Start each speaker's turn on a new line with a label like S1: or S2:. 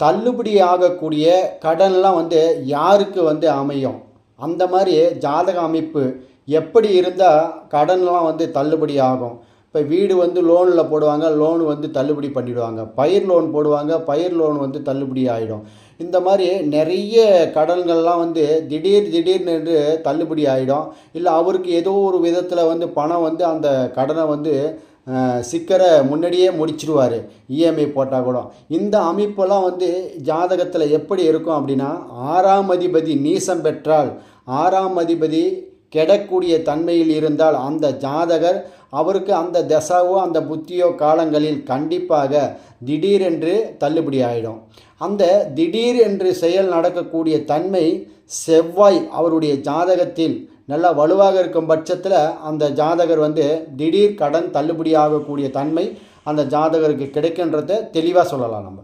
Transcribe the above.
S1: தள்ளுபடி ஆகக்கூடிய கடன்லாம் வந்து யாருக்கு வந்து அமையும்? அந்த மாதிரி ஜாதக அமைப்பு எப்படி இருந்தால் கடன்லாம் வந்து தள்ளுபடி ஆகும் இப்போ வீடு வந்து லோனில் போடுவாங்க லோன் வந்து தள்ளுபடி பண்ணிவிடுவாங்க பயிர் லோன் போடுவாங்க பயிர் லோன் வந்து தள்ளுபடி ஆகிடும் இந்த மாதிரி நிறைய கடன்கள்லாம் வந்து திடீர் திடீர்னு என்று தள்ளுபடி ஆகிடும் இல்லை அவருக்கு ஏதோ ஒரு விதத்தில் வந்து பணம் வந்து அந்த கடனை வந்து சிக்கரை முன்னாடியே முடிச்சிடுவார் இஎம்ஐ போட்டால் கூட. இந்த அமைப்பெல்லாம் வந்து ஜாதகத்தில் எப்படி இருக்கும் அப்படின்னா ஆறாம் அதிபதி நீசம் பெற்றால் ஆறாம் அதிபதி கெடக்கூடிய தன்மையில் இருந்தால் அந்த ஜாதகர் அவருக்கு அந்த தசாவோ அந்த புத்தியோ காலங்களில் கண்டிப்பாக திடீரென்று தள்ளுபடி ஆகிடும் அந்த திடீர் என்று செயல் நடக்கக்கூடிய தன்மை செவ்வாய் அவருடைய ஜாதகத்தில் நல்லா வலுவாக இருக்கும் பட்சத்தில் அந்த ஜாதகர் வந்து திடீர் கடன் தள்ளுபடி ஆகக்கூடிய தன்மை அந்த ஜாதகருக்கு கிடைக்கின்றத தெளிவாக சொல்லலாம் நம்ம.